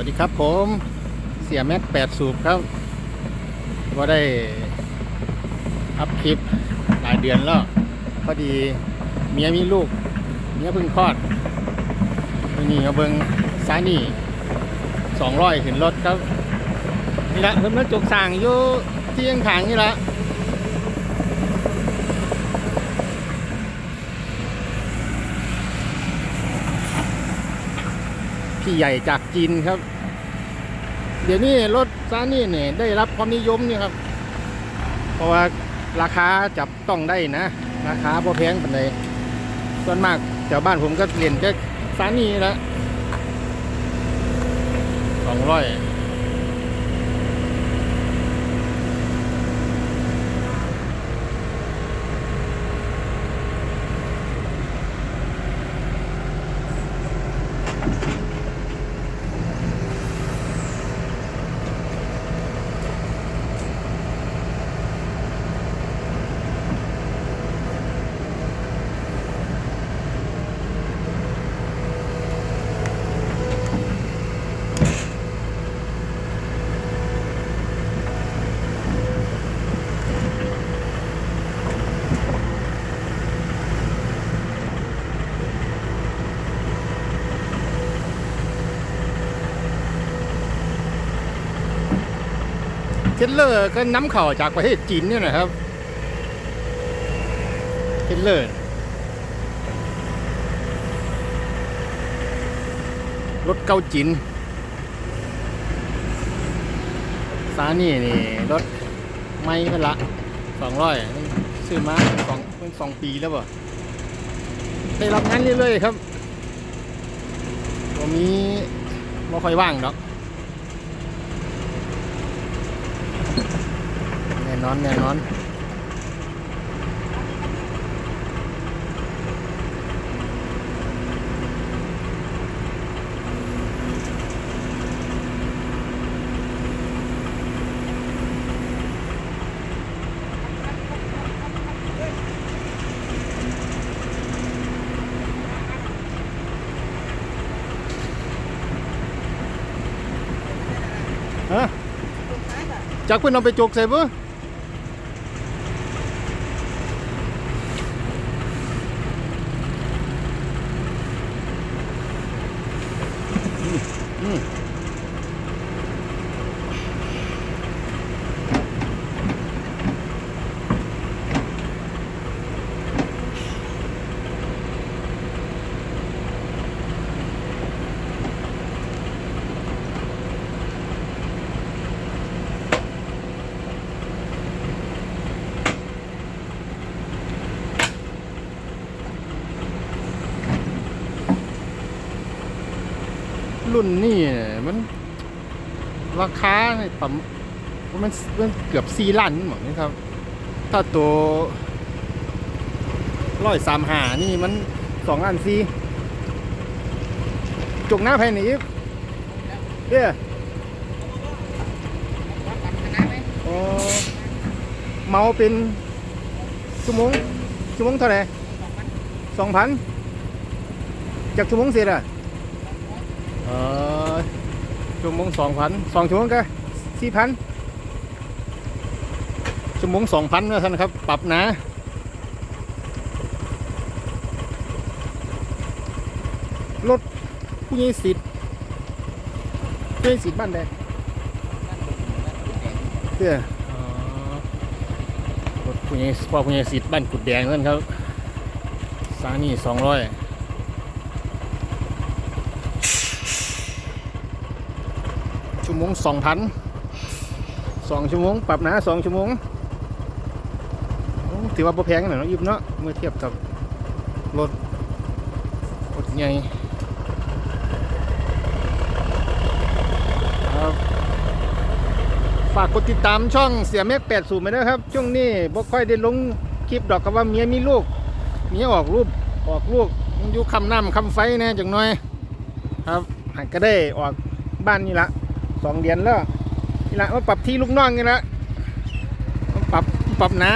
วัสดีครับผมเสียแม็กแปดสูบครับก็ได้อัพคลิปหลายเดือนแล้วพอดีเมียมีลูกเมียเพิ่งคลอดนนี้เอาเบิงซ้ายนี่สองร้อยขึ้นรถครับนี่ละเพิ่นมาจกสั่งอยู่ที่ยังขางนี่ละ พี่ใหญ่จากจีนครับ เดี๋ยวนี้รถซานี่เนี่ยได้รับความนิยมนี่ครับ เพราะว่าราคาจับต้องได้นะ ราคาพอแพงปานใดส่วนมากแถวบ้านผมก็เรียนแค่ซานี่ละสองร้อย เทรลเลอร์ก็น้ำเข่าจากประเทศจีนเนี่ยนะครับเทรลเลอร์รถเกาจีนซานี่นี่ รถไม่เป็นละสองร้อยซื้อมาสองเป็นสองปีแล้วป่ะได้รับงานเรื่อยๆครับ ตัวนี้ไม่ค่อยว่างดอก แน่นอนแน่นอนฮะ จักเพิ่นเอาไปจกใส่บ่ รุ่นนี่มัน ราคาประมาณมันมันเกือบสี่ล้านหมดนะครับ ถ้าตัวร้อยสามหานี่มันสองล้านสี่จกหน้าภายในอีกเด้ออ๋อเมาเป็นชั่วโมงชั่วโมงเท่าไหร่สองพันจากชั่วโมงเสร็จอะ เออชั่วโมงสองพันสองชั่วโมงก็สี่พันชั่วโมงสองพันนะท่านครับ ปรับนะรถผู้ใหญ่สิทธิ์ผู้ใหญ่สิทธิ์บ้านใดเพื่อรถผู้ใหญ่พ่อผู้ใหญ่สิทธิ์บ้านกุดแดงนั่นครับสานี่สองร้อย ชั่ว โมงสองพันสองชั่วโมง ปรับนะสองชั่วโมงถือว่าบ่แพงหน่อยเนาะยิบเนาะเมื่อเทียบกับรถรถใหญ่ครับฝากกดติดตามช่องเสียเมฆแปดสูบไปด้วยครับ ช่วงนี้บ่ค่อยได้ลงคลิปดอกกับว่าเมียมีลูกเมียออกรูปออกลูกอยู่คำน้ำคำไฟแน่จังน่อย ครับหันก็ได้ออกบ้านนี่ละ สองเดือนแล้วนี่ละมาปรับที่ลูกน้องนี่ละมาปรับปรับนะ